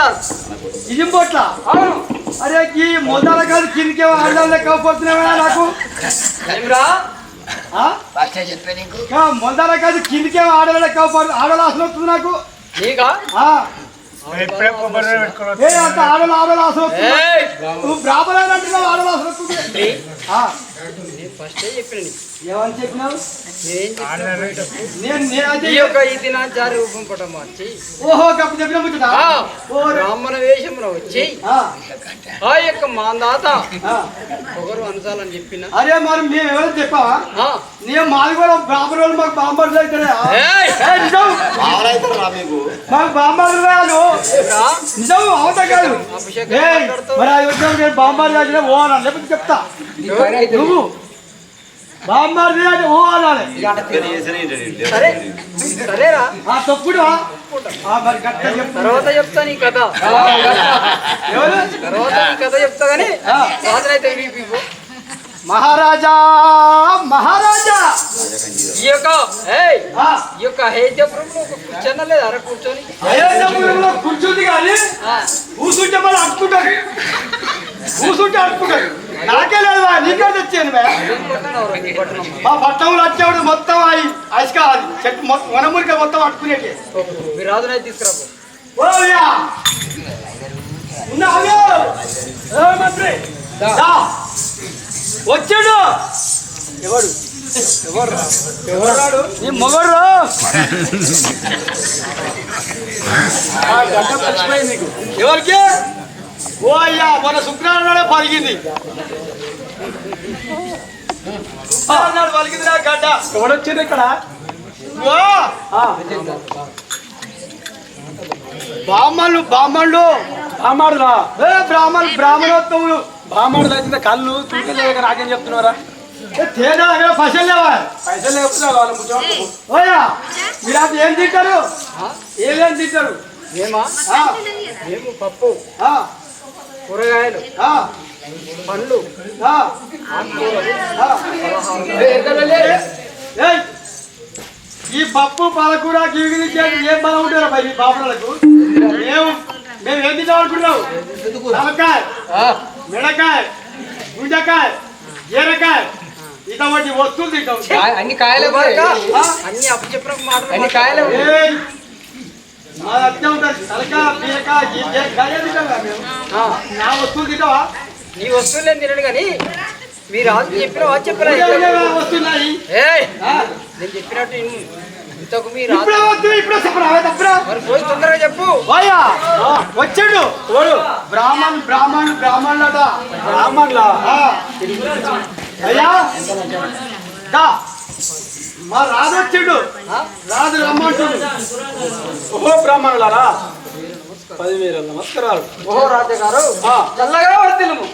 అంటారు ఇది పొట్ల అరే ఈ మొదల కాదు కిందకి ఆడవాళ్ళు లెక్కపోతున్నావా నాకు. మొదల కాదు కిందకి ఆడవాళ్ళు లెక్కపోతుంది ఆడవాళ్ళు అసలు వస్తుంది నాకు. ఏ అంత ఆడవాళ్ళు ఆడవాళ్ళు అసలు! నువ్వు బ్రాహ్మణ అంటున్నావు ఆడవాళ్ళు అసలు వస్తుంది ఆ, నేను ఫస్టే చెప్పిన నీకు. ఏమని చెప్పినావు? నేనేం చెప్పినా? నేను నేనైతే ఈ యొక్క ఈ దినాచార రూపం పట మార్చి. ఓహో కప్పు చెప్పిన ముచ్చట? ఆ, ఓ రే- బ్రాహ్మణ వేషంలో వచ్చి ఆ, యొక్క మాందాత ఆ. పొగరు అనసాలని చెప్పిన. అరే మరి మేము ఎవరు చెప్పావా? నేను మాది కూడా బ్రాహ్మణ వాళ్ళు మాకు బాంబర్లు అయితే ఏయ్! నిజం? మామూలైతే రా మీకు. బాంబర్లు రాదు? నిజం అవుతా కాదు? మరి అది వచ్చినప్పుడు నేను బాంబారు రాజునే ఓ అన్నా లేకపోతే చెప్తా? నువ్వు బాంబారు రాజు ఓ అనాలి ఆ తప్పుడు మరి గట్ట తర్వాత చెప్తా నీ కథ. తర్వాత నీ కథ చెప్తా వీపి పో. మహారాజా మహారాజా! ఈ యొక్క ఈ యొక్క హేత్యపురంలో ఒక కూర్చొన్న లేదా అర కూర్చొని. అయోధ్యపురంలో కూర్చుంది కానీ కూర్చుంటే మళ్ళీ అట్టుకుంటారు కూర్చుంటే అట్టుకుంటారు నాకే లేదు బా, నీకే తెచ్చాను మా. పట్టణంలో వచ్చేవాడు మొత్తం అయి అసుక చెట్టు మొత్తం వనమూలిక మొత్తం అట్టుకునేటి మీ రాజునైతే తీసుకురాబో ఓ అయ్యా ఉన్నావు? మంత్రి. వచ్చాడు. ఎవడు? ఎవరు? ఎవరాడు నీ మొగడు ఎవరికి? ఓ అయ్యా మన శుక్రవారం నాడే పలిగింది పలిగింది నా గడ్డ. ఎవడొచ్చింది ఇక్కడ? ఓ! బ్రాహ్మణులు బ్రాహ్మణులు బ్రాహ్మణులా ఏ బ్రాహ్మణులు బ్రాహ్మణోత్తములు. బామ్మడు తగ్గిన కళ్ళు చూడలేక నాకేం చెప్తున్నారా ఏ తేడా అక్కడ పైసలు లేవా? పైసలు లేకపోతే వాళ్ళ ముచ్చట ఓయా మీరు అది ఏం తింటారు? ఏమేం తింటారు? ఆ, మేము పప్పు ఆ, కూరగాయలు ఆ, పండ్లు ఆ, ఆకుకూరలు ఆ. ఏయ్, ఈ పప్పు పాలకూర గిరిగిరి ఏం బలం ఉంటారు మరి ఈ బాపరాలకు మేము మేము ఏం తింటాం అనుకుంటున్నావు? తలకాయ మిడకాయ గుండకాయ జీరకాయ ఇటువంటి వస్తువులు తింటాం అన్ని కాయలే? అన్ని అప్పచెప్పిన మాట అన్ని కాయలే ఏయ్, మా అత్తే ఉంటుంది తలకాయ బీరకాయ జీ- జీరకాయ ఏం తింటాం కదా మేము. నా వస్తువులు తింటావా? నీ వస్తువులే తినడు కానీ మీ రాజు చెప్పిన చెప్పిన వస్తున్నాయి నేను చెప్పినట్టు మీ ఇప్పుడే వద్దు ఇప్పుడే చెప్పరా తప్పురా మరి పోయి తొందరగా చెప్పు. ఓయా వచ్చాడు. ఓడు బ్రాహ్మణ్ బ్రాహ్మణ్ బ్రాహ్మణులట. బ్రాహ్మణుల? అయ్యా దా. మా రాజు వచ్చాడు. రాజు రమ్మంటుడు. ఓహో బ్రాహ్మణులారా. పదివేల నమస్కారాలు. ఓహో రాజు గారు. చల్లగా వర్తిల్లుము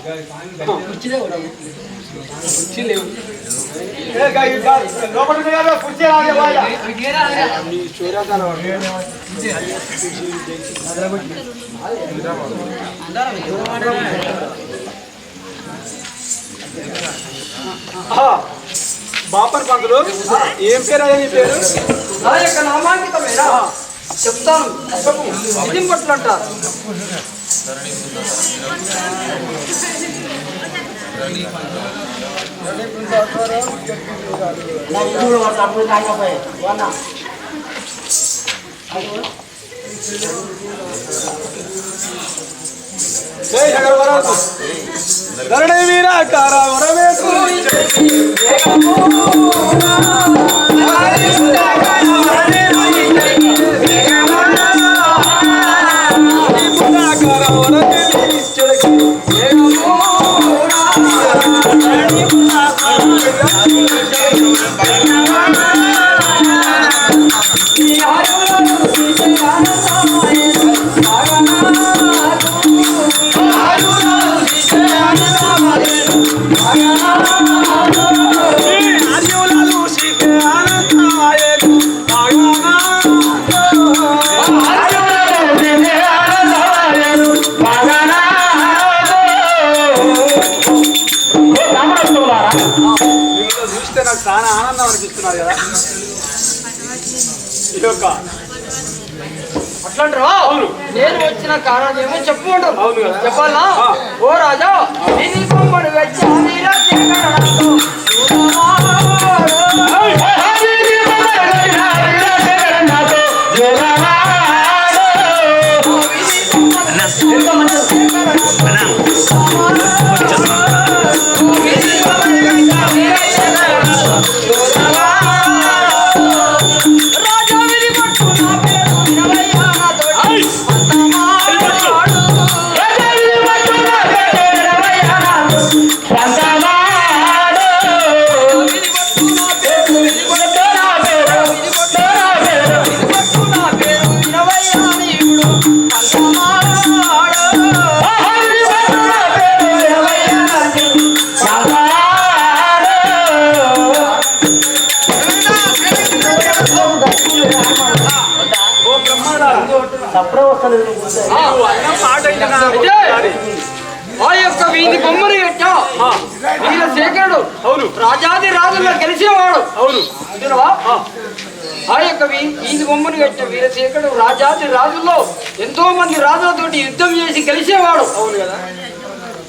బాపర్ పంతులు ఏం పేరు అయ్యా నీ పేరు? నా యొక్క నామాంకితమేనా? చెప్తాను. విధిం పట్ల అంటారు జై జగర్వరాజు ధరణి వీరాకార వరవేసు చూస్తే అట్లంటారా. నేను వచ్చిన కారణం ఏమో చెప్పుకుంటారు. చెప్పాలా. ఓ రాజా వచ్చి ఆ యొక్క వీ- వీధి బొమ్మను కట్టిన వీరశేఖరుడు రాజాది రాజుల్లో ఎంతో మంది రాజులతోటి యుద్ధం చేసి గెలిచేవాడు. అవును కదా?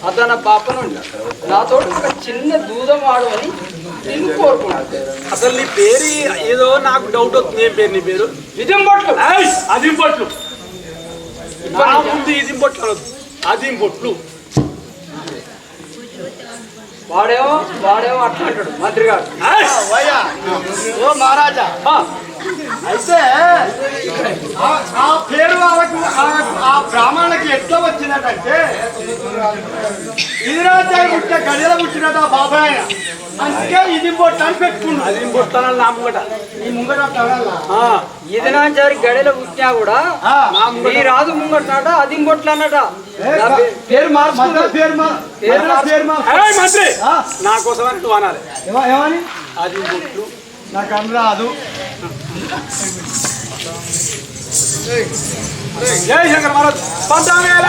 అతన పాపను నాతో ఒక చిన్న దూదం ఆడు అని నేను కోరుకున్నాను అసలు నీ పేరు ఏదో నాకు డౌట్ వస్తుంది. ఏం పేరు నీ పేరు? నిజం ఏయ్, అదిం బొట్లు. ఇదిం బొట్లు అదిం బొట్లు. వాడేమో వాడేమో అట్లా అంటాడు మంత్రి గారు. ఓ మహారాజా. అయితే ఆ- పేరు వాళ్ళకు ఆ- బ్రాహ్మణులకి ఎట్లా వచ్చినట్టంటే ఇది రాజ్యాలు పుట్టిన గడియల పుట్టినట్టు ఆ బాబాయ్ ఆయన. అందుకే ఇది బొట్టని పెట్టుకున్నాడు. అదిం బొట్లు అనాలి నా ముంగట. ఈ ముంగట తగలా. ఆ, ఈదనాచారి గడిలో పుట్టినా కూడా ఈ రాజు ముంగట్నాట అది ఇంకొట్లు అన్నట. ఏ, నా పే- పేరు మధ్య మార్చుకుంటా పేరు మా- పేరు మధ్య మార్చు. పేరు మా- ఏయ్, మంత్రి! ఆ, నా కోసం నువ్వు అనాలి. ఏమ- ఏమని? అది బొట్లు నాకు అనరాదు జై శంకర్ మహారాజ్ పంతవేల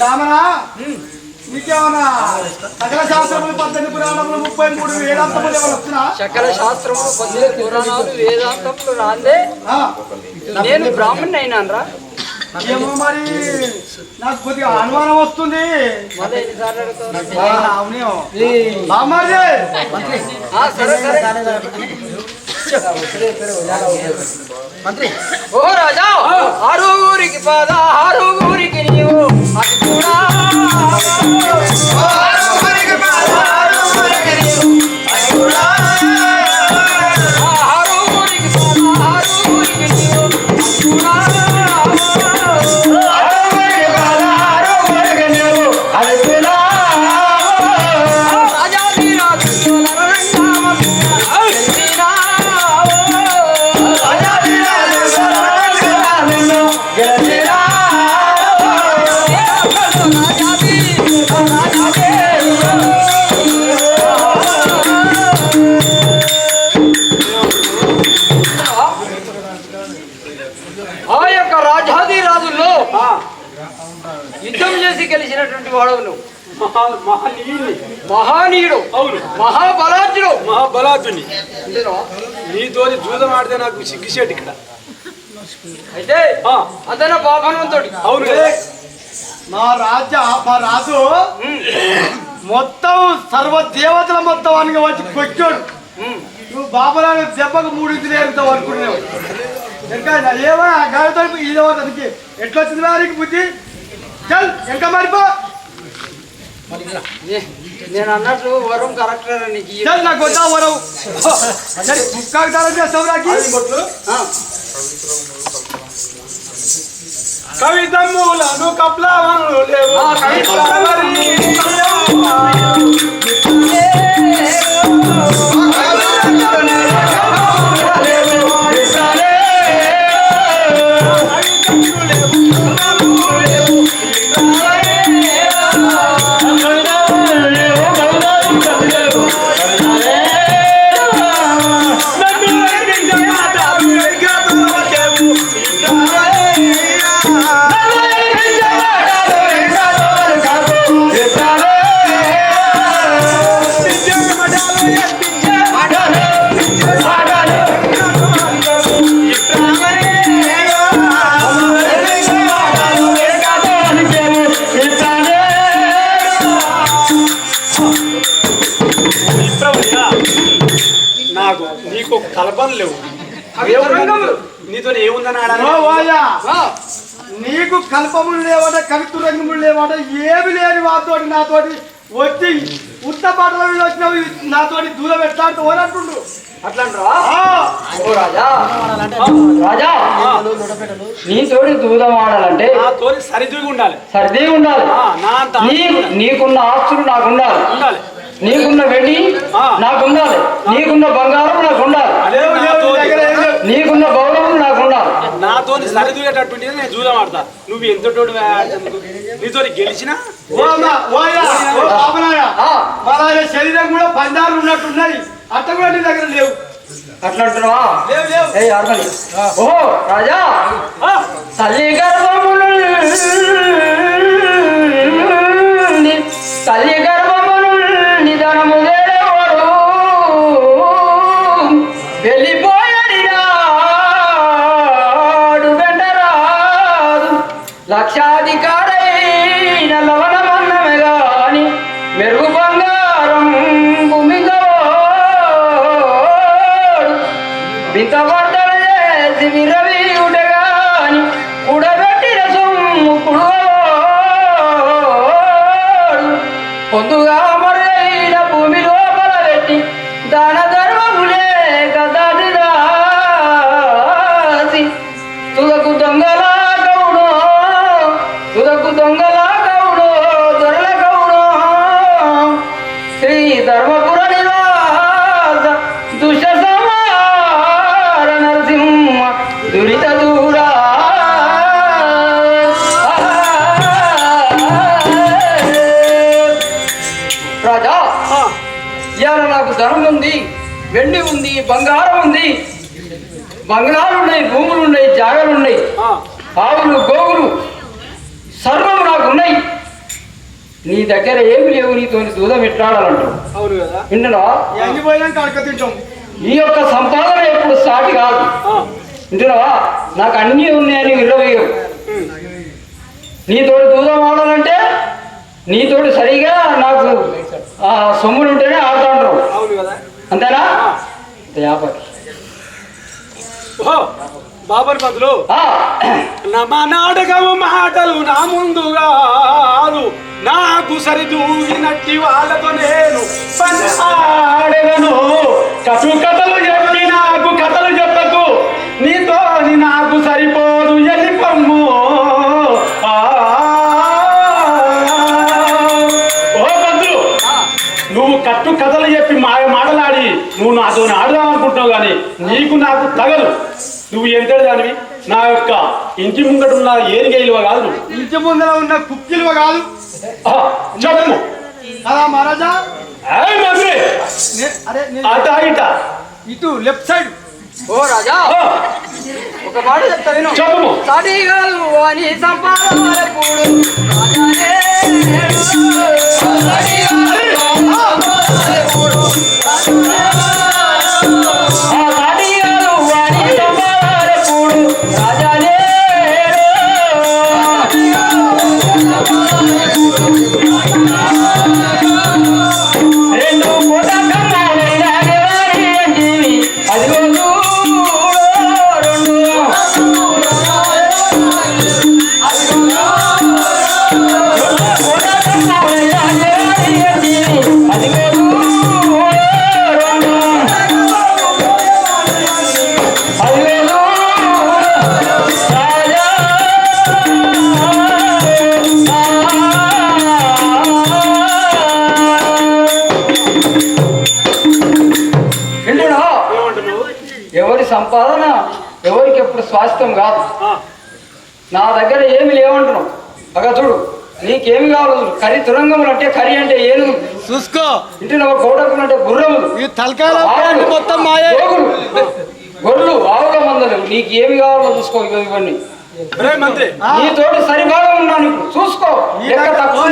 బ్రాహ్మణ నీకేమన్నా సకల శాస్త్రములు పద్దెనిమిది పురాణములు ముప్పై మూడు వేదాంతములు ఏమైనా వస్తున్నా సకల శాస్త్రములు పద్దెనిమిది పురాణాలు వేదాంతములు రాందే. నేను బ్రాహ్మణ్ అయినానరా ఏమో మరి నాకు కొద్దిగా అనుమానం వస్తుంది. సరే ఓ రాజా ఆరుగురికి పద ఆరుగురికి అది కూడా చేసి గెలిచినటువంటి వాడవు నువ్వు. మహనీయుని. మహానీయుడు. అవును. మహాబలాజ్యుడు మహాబలాదుని అంతేనా? నీతోని జూదం ఆడితే నాకు సిగ్గుసేటి ఇక్కడ. అయితే ఆ, అతను పాపనవంతుడు అవును? మా రాజ మా రాజు మొత్తం సర్వ దేవతల మొత్తం అనిగా వచ్చి కొట్టాడు. నువ్వు బాబరాలు దెబ్బకు మూడు ఇంచులు ఏరుతావు అనుకునేవు ఇంకా ఏమో గాలితో ఇది అతనికి ఎట్లా వచ్చింది వారికి బుద్ధి? చల్ ఇంకా మరిపో నేను అన్నట్లు వరం కరెక్ట్ నీకు చల్ నాకు వద్దా వరవు సరే ముక్కాకు తరం చేస్తావు నాకి కవితమ్ములను కప్లావనులు లేవు ఆ, నీకు కల్పములు లేవట కవిత్వ రంగములు లేవట ఏమి లేని వాతోటి నాతోటి వచ్చి ఉత్త పాటల వచ్చినవి నాతోటి దూరం ఎట్లా అంటే ఓనంటుండు అట్లంటారా? ఆ, ఓ రాజా. రాజా. నీతోటి దూదం ఆడాలంటే సరిదూగి ఉండాలి. సర్ది ఉండాలి. నా నీ నీకున్న ఆస్తులు నాకు ఉండాలి. ఉండాలి. నీకున్న వెండి ఆ. నాకు ఉండాలి నీకున్న బంగారం నాకు ఉండాలి నీ. నీకున్న గౌరవం నాకు ఉండాలి నాతోని సరిదూగేటటువంటి నేను జూదం ఆడతా. నువ్వు ఎంత నీతో గెలిచినా? శరీరం కూడా పందాలు ఉన్నట్టున్నాయి. అట్ట కూడా నీ దగ్గర లేవు. అట్లంటున్నావా ఓహో రాజా. తల్లి గర్భములు తల్లి గర్భములు నిధనము లక్షాధికారైన లవణమన్నమే గాని మెరుగు బంగారం భూమిగా వింతవారు వెండి ఉంది బంగారం ఉంది. బంగ్లాలు ఉన్నాయి భూములు ఉన్నాయి జాగలు ఉన్నాయి. ఆవులు గోవులు సర్వం నాకు ఉన్నాయి నీ దగ్గర ఏమి లేవు నీతో దూదం తింటాం. ఈ యొక్క సంపాదన ఎప్పుడు సాటి కాదు. వింటున్నావా? నాకు అన్నీ ఉన్నాయని విర్రవేయవు. నీతోటి దూదం ఆడాలంటే నీతోటి సరిగా నాకు సొమ్ములు ఉంటేనే ఆడుతా ఉంటారు అంతేనా? బాబర్ బదులు. ఆ, నమ నాటకము మాటలు నా ముందుగా. నాకు సరిదూగినట్టి వాళ్ళతో నేను పని ఆడగను కథలు నువ్వు నాతో ఆడదాం అనుకుంటున్నావు కానీ నీకు నాకు తగదు నువ్వు ఎంత దానివి నా యొక్క ఇంటి ముంగట ఉన్న ఏరిగైలువ కాదు. ఇంటి ముందర ఉన్న కుక్కిలువ కాదు చెప్పు కదా మహారాజా అట ఇట ఇటు లెఫ్ట్ సైడ్ ఓ రాజా ఒక మాట చెప్తా చెప్పు అని సంపాదన ఎవరి సంపాదన ఎవరికి ఎప్పుడు స్వాస్థ్యం కాదు. నా దగ్గర ఏమి లేవంటున్నావు. అగా చూడు నీకేమి కావాలి కర్రీ తురంగములు అంటే కర్రీ అంటే ఏనుగు. చూసుకో. ఇంటి గౌడకులు అంటే గుర్రములు. మొత్తం గొర్రెలు ఆవుల మందలు. నీకు ఏమి కావాలో చూసుకో ఇగో ఇవన్నీ నీతోటి సరిబాగా ఉన్నాను ఇప్పుడు చూసుకో. తక్కువ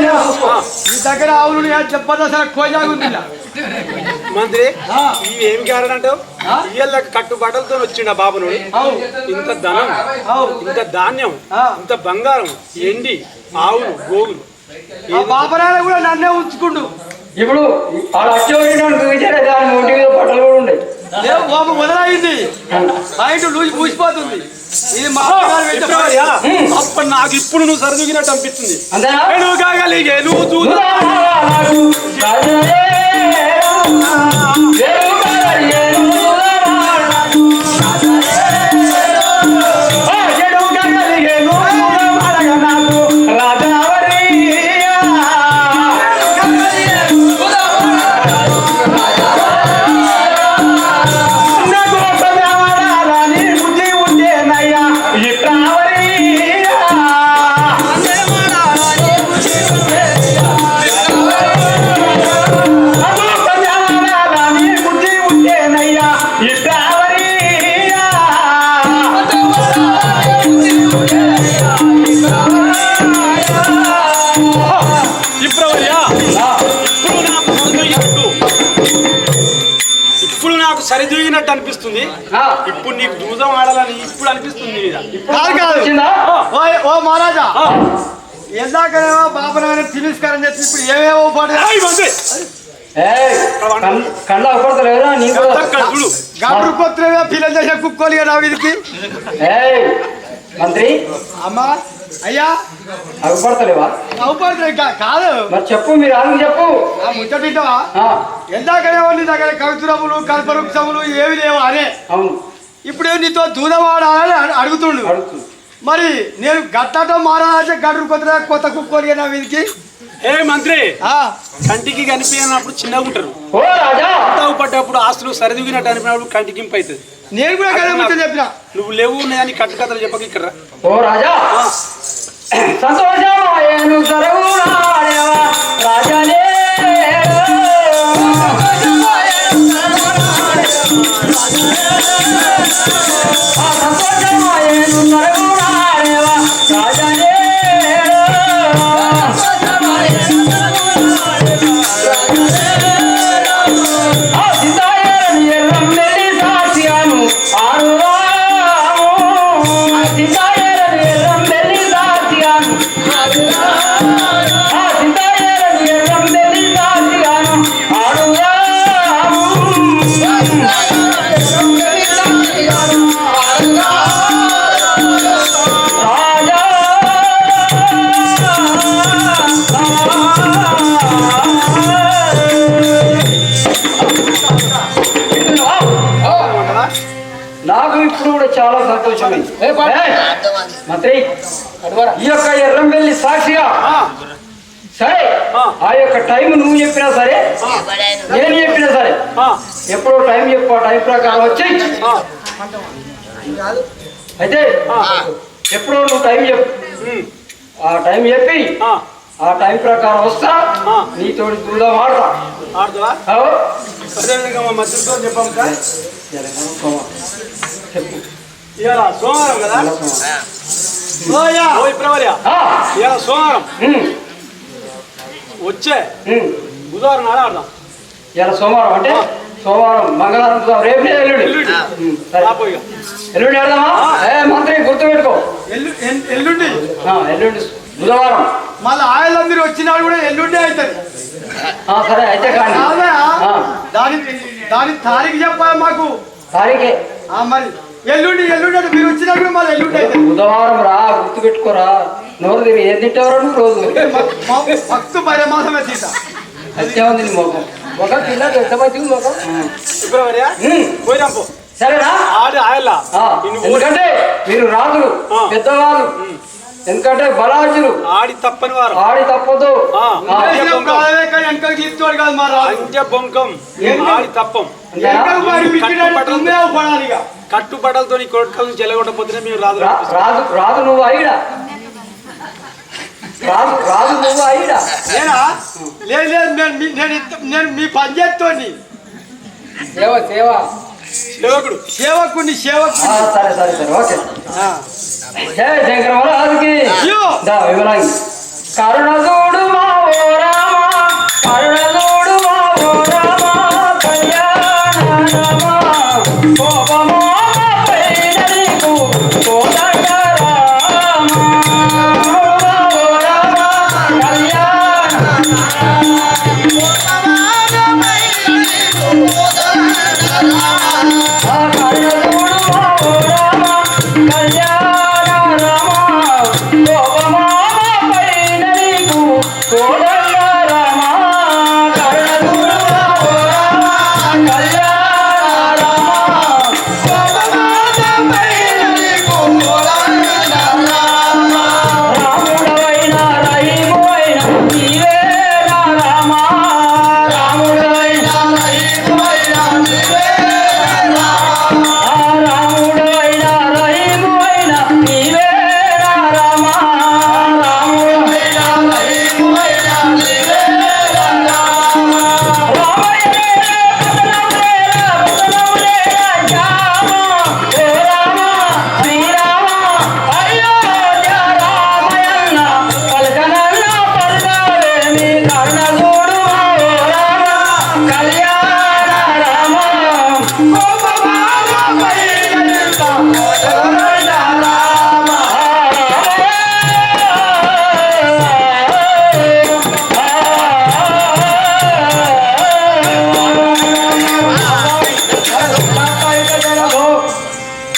దగ్గర ఆవులు చెప్పదు అసలు కోజాగుంది మంత్రి ఇవి ఏం కారణం అంటావు? ఇయ్యాల కట్టు బట్టలతో వచ్చిండు ఆ. బాబును ఇంత ధనం ఇంత ధాన్యం ఇంత బంగారం ఎండి ఆవులు గోవులు. ఆ బాబరాలు కూడా నన్నే ఉంచుకుండు. ఇప్పుడు దాని ఒంటి మీద బట్టలు కూడా ఉన్నాయి లేవు బాబు మొదలైంది బయట లూసి పూసిపోతుంది ఇది అప్పుడు నాకు ఇప్పుడు నువ్వు సరిదూగినట్టు అనిపిస్తుంది కాగలిగే నువ్వు చూ ఎందాకనేమో బాబునైనా తిరస్కారం చేసి ఇప్పుడు ఏమేమో పాట! కళ్ళ నీకు? చేసే కుక్కోలిగా నా వీధికి మంత్రి. అమ్మా అయ్యా. కాదు. మరి చెప్పు మీరు ఆమె చెప్పు. ముచ్చటింటవా ఆ, ఎందాకనేమో నీ దగ్గర కవితురములు కల్పవృక్షములు ఏవి లేవు అనే. అవును. ఇప్పుడు నీతో దూదవాడాలని అడు- అడుగుతుండు. అడుగుతుంది మరి నేను గట్టతో మహారాజా గడురు కొత్త కొత్త కుక్కోలిగా నా వీధికి ఏ మంత్రి ఆ, కంటికి కనిపించినప్పుడు చిన్నగా ఉంటారు ఓ రాజా! తావు పడ్డప్పుడు ఆస్తులు సరిదూగినట్టు అనిపినప్పుడు కంటికి ఇంపు అవుతుంది నేను కూడా కదా. ముచ్చట చెప్పిన. నువ్వు లేవు అని కట్టు కథలు చెప్పక ఇక్కడ రా. ఓ రాజా! సరగుణాడేవా నాకు ఇప్పుడు కూడా చాలా సంతోషమైంది మంత్రి ఈ యొక్క ఎర్రంబెల్లి సాక్షిగా ఆ, సరే ఆ. యొక్క టైం నువ్వు చెప్పినా సరే నేను చెప్పినా సరే ఎప్పుడో టైం చెప్పు ఆ టైం ప్రకారం వచ్చి. అయితే ఎప్పుడో నువ్వు టైం చెప్పు. ఆ టైం చెప్పి ఆ, టైం ప్రకారం వస్తా ఆ. నీతోటి దూదా వాడతా ఆడుతావా? అవు? ఇవాళ సోమవారం కదా ఓయా ఓ ఫిబ్రవరి ఆ, ఇవాళ సోమవారం వచ్చే. బుధవారం నాడు ఆడదాం ఇలా సోమవారం అంటే సోమవారం మంగళవారం బుధవారం, రేపు ఎల్లుండి. ఎల్లుండి. ఇక ఎల్లుండి వెళ్దామా? ఏ మంత్రి గుర్తుపెట్టుకో. ఎల్లు ఎల్- ఎల్లుండి. ఎల్లుండి. బుధవారం. మళ్ళీ ఆయలందరూ వచ్చినాడు కూడా ఎల్లుండి అవుతుంది సరే అయితే కానీ. దాని దాని తారీఖు చెప్పాలి మాకు. తారీఖే. మరి ఎల్లుండి ఎల్లుండి అంటే మీరు వచ్చినప్పుడు మళ్ళీ ఎల్లుండి అవుతుంది బుధవారం రా గుర్తు పెట్టుకోరా నోరు తిరిగి ఏం తింటావరా నువ్వు రోజు. మాసమే ఉంది నీ మొఖం. మొఖం మొఖం? ఫిబ్రవరి పో. సరేనా? ఆడి ఆయల్లా? ఎందుకంటే మీరు రాజులు. పెద్దవాళ్ళు. ఎందుకంటే బలాజులు. ఆడి తప్పని వారు. ఆడి తప్పదు. బొంకం. ఆడి తప్పం. ఇక. కట్టుబట్టలతో కొట్టుకొని చెల్లగొట్టపోతేనే మేము రాదు రా- రాజు రాజు నువ్వు అయిడా రాజు రాజు నువ్వు అయిడా నేనా? లేదు లేదు నేను నేను నేను మీ పని చేస్తోని సేవ సేవ. సేవకుడు సేవకుని ఆ, సేవకుని సరే సరే సరే ఓకే. జయ శంకర దా వివరాంగి కరుణసు